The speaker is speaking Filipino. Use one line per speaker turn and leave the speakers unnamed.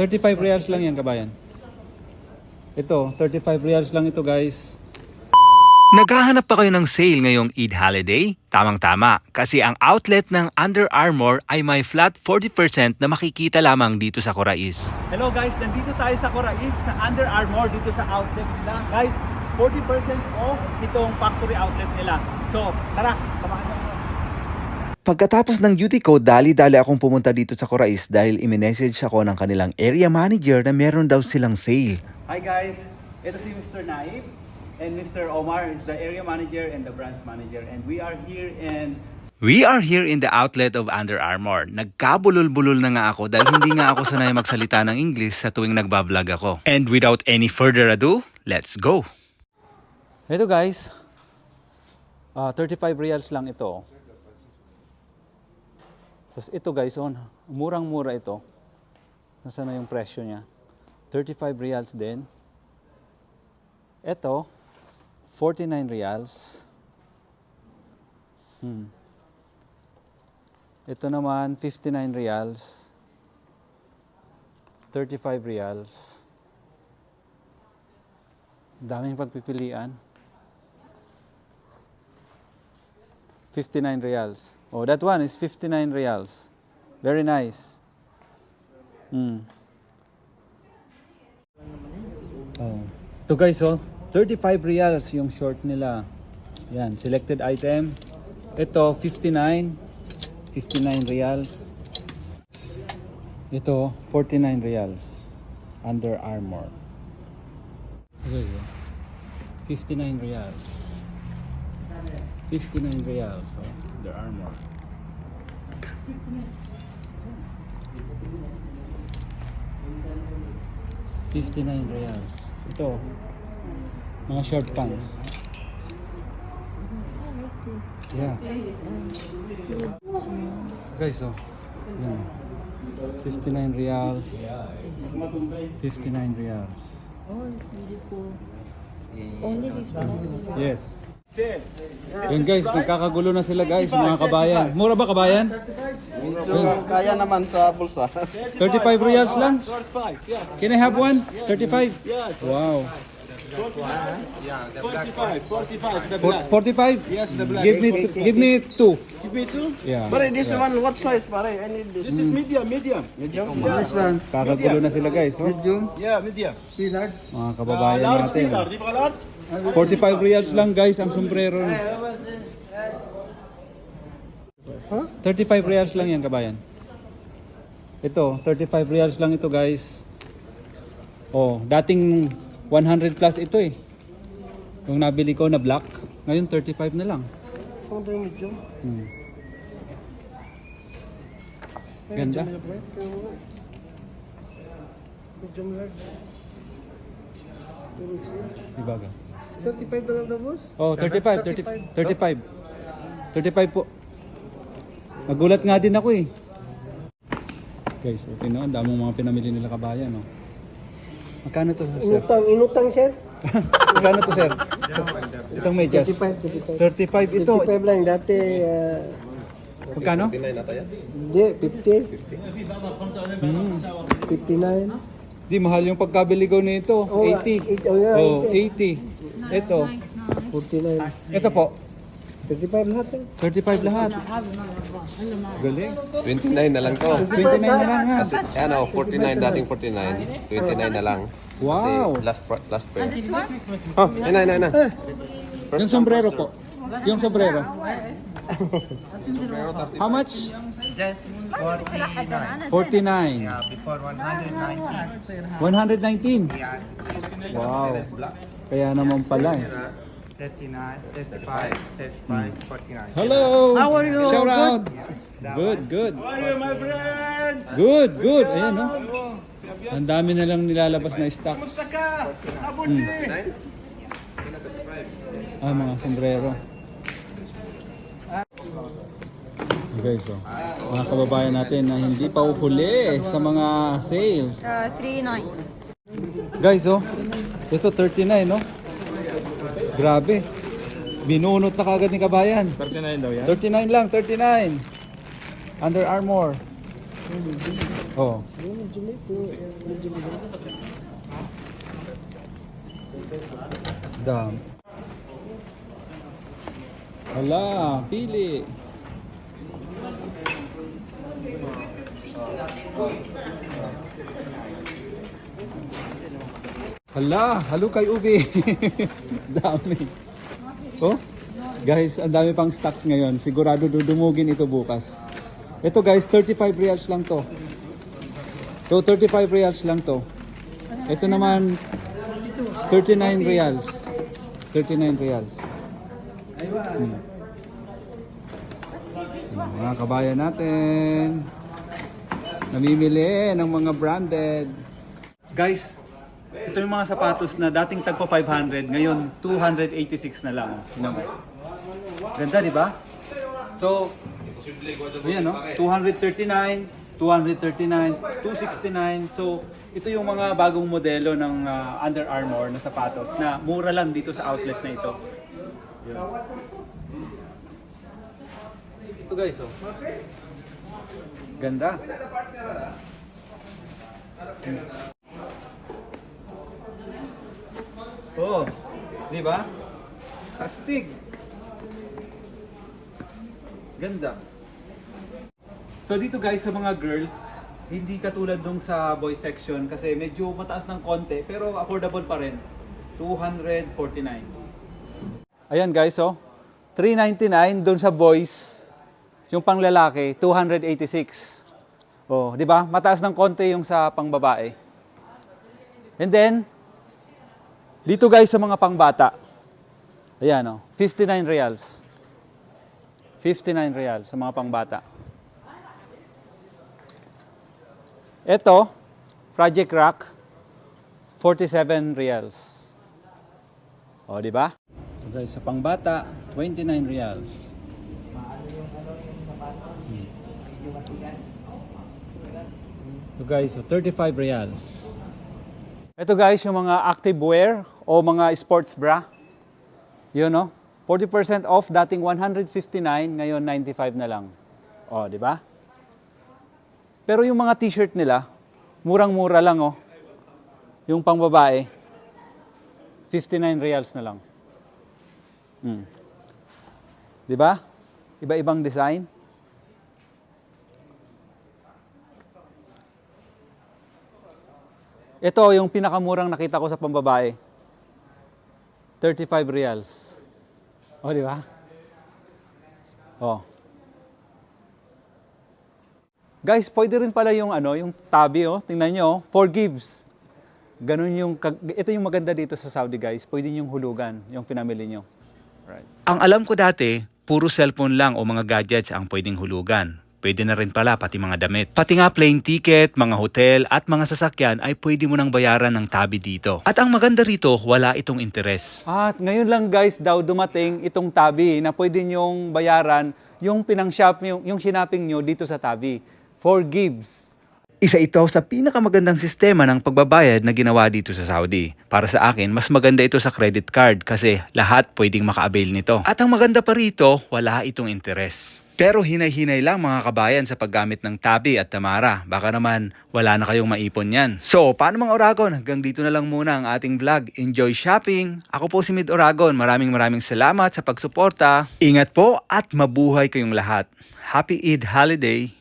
35 reals lang yan, kabayan. Ito, 35 reals lang ito, guys.
Naghahanap pa kayo ng sale ngayong Eid holiday? Tamang-tama, kasi ang outlet ng Under Armour ay may flat 40% na makikita lamang dito sa Corais.
Hello guys, nandito tayo sa Corais, sa Under Armour, dito sa outlet nila. Guys, 40% off itong factory outlet nila. So, tara, samahan niyo ako.
Pagkatapos ng duty ko, dali-dali akong pumunta dito sa Corais dahil i-message ako ng kanilang area manager na meron daw silang sale.
Hi guys, ito si Mr. Naib and Mr. Omar is the area manager and the branch manager and we are here in
We are here in the outlet of Under Armour. Nagkabulol-bulol na nga ako dahil hindi nga ako sanay magsalita ng English sa tuwing nagbablog ako. And without any further ado, let's go!
Ito guys, ah 35 reals lang ito. Tapos ito guys, oh, murang-mura ito. Nasaan na yung presyo niya? 35 reals din. Ito, 49 reals. Hmm. Ito naman, 59 reals. 35 reals. Daming pagpipilian. 59 reals. Oh, that one is 59 reals. Very nice. Hmm. Oh. Ito guys, oh, 35 reals yung short nila. Yan, selected item. Ito, 59. 59 reals. Ito, 49 reals. Under Armour. Guys, oh. 59 reals. 59 reals, so their armor. Fifty-nine reals. Ito, mga short pants. Yeah. Guys, oh. Yan. 59 reals. 59 reals.
Oh, it's beautiful. It's only 59.
Yes. Yun guys, nagkakagulo na sila guys, mga kabayan. Mura ba kabayan?
Kaya naman sa bulsa.
35 reals lang? Can I have one? 35? Yes. Wow.
45, 45 the
For- 45?
Yes, the black.
Give me give me two.
Give me two.
Yeah.
Pare, this one, what size, pare? I need this. This is medium, medium. Medium? This one.
Kakagulo na sila guys. Oh.
Yeah, medium.
Mga kababayan
large,
natin.
large. Di ba ka large?
45 reals lang guys ang sombrero. 35 reals lang yan kabayan. Ito, 35 reals lang ito guys. Oh, dating 100 plus ito eh. Yung nabili ko na black, ngayon 35 na lang.
medium.
Hmm. Ganda.
Medium large.
Diba ga?
35 na lang daw, boss?
Oh, 35, 35. 35. 35 po. Nagulat nga din ako eh. Guys, okay no, ang daming mga pinamili nila kabayan, no. Magkano to, sir?
Inutang, inutang, sir.
Magkano to, sir? Itong medyas.
35,
35 ito.
35 lang. Dati, uh,
Magkano?
hindi, 50.
Hmm.
59.
Di mahal yung pagkabili ko nito.
Oh,
80.
eight- oh, yeah,
Oh,
80.
80. Ito.
49.
Ito po.
35 lahat eh.
35 lahat. Galing.
29 na lang to.
29 na lang ha.
Kasi ano, 49 dating 49, 29 na lang.
Wow.
Kasi last pri- last price. Oh, ayun na, ayun na.
Yung sombrero po. Yung sombrero. How much?
Just 49.
49.
Uh, before 119.
119.
Yes.
Wow. Kaya naman pala eh.
39, 35, 35, 49.
Hello! How are you? Shout out! Good, good.
How are you, my friend?
Good, good. Ayan no. Ang dami na lang nilalabas na stocks.
Kumusta ka? Abuti.
Ah, mga sombrero. Okay, so. Mga kababayan natin na hindi pa uhuli sa mga sale.
Uh, 3.9.
Guys, oh. Ito 39, no? Grabe. Binunot na kagad ni kabayan. 39 daw yan? 39 lang, 39. Under Armour. Oh. Dam. Hala, pili. Hala, halo kay Ubi. dami. Oh, guys, ang dami pang stocks ngayon. Sigurado dudumugin ito bukas. Ito guys, 35 reals lang to. So 35 reals lang to. Ito naman 39 reals. 39 reals. Hmm. Mga kabayan natin. Namimili ng mga branded. Guys, ito yung mga sapatos na dating tagpa 500, ngayon 286 na lang. Mo. Ganda, di ba? So, ayan no? 239, 239, 269. So, ito yung mga bagong modelo ng ah, Under Armour na sapatos na mura lang dito sa outlet na ito. Ito guys, oh. Ganda. Oh, di ba? Astig. Ganda. So dito guys sa mga girls, hindi katulad nung sa boys section kasi medyo mataas ng konti pero affordable pa rin. 249. Ayan guys, oh. 399 doon sa boys. Yung pang lalaki, 286. Oh, di ba? Mataas ng konti yung sa pangbabae. And then, dito guys sa mga pangbata. Ayan oh, 59 reals. 59 reals sa mga pangbata. Ito, Project Rock, 47 reals. O, di ba? So guys, sa pangbata, 29 reals. So guys, so 35 reals. Ito guys, yung mga active wear o mga sports bra. Yun no? 40% off, dating 159, ngayon 95 na lang. O, di ba? Pero yung mga t-shirt nila, murang-mura lang oh. Yung pang babae, 59 reals na lang. Hmm. Di ba? Iba-ibang design. Ito yung pinakamurang nakita ko sa pambabae. 35 reals. O, di ba? Oh. Guys, pwede rin pala yung ano, yung tabi oh. Tingnan nyo, oh. forgives. Ganun yung ito yung maganda dito sa Saudi guys. Pwede yung hulugan yung pinamili nyo. Right.
Ang alam ko dati, puro cellphone lang o mga gadgets ang pwedeng hulugan. Pwede na rin pala pati mga damit. Pati nga plane ticket, mga hotel at mga sasakyan ay pwede mo nang bayaran ng tabi dito. At ang maganda rito, wala itong interes.
At ngayon lang guys daw dumating itong tabi na pwede nyong bayaran yung pinang-shop yung, yung shinaping nyo dito sa tabi. Forgives.
Isa ito sa pinakamagandang sistema ng pagbabayad na ginawa dito sa Saudi.
Para sa akin, mas maganda ito sa credit card kasi lahat pwedeng maka-avail nito. At ang maganda pa rito, wala itong interes. Pero hinay-hinay lang mga kabayan sa paggamit ng Tabi at Tamara. Baka naman wala na kayong maipon yan. So, paano mga Oragon? Hanggang dito na lang muna ang ating vlog. Enjoy shopping! Ako po si Mid Oragon. Maraming maraming salamat sa pagsuporta. Ingat po at mabuhay kayong lahat. Happy Eid Holiday!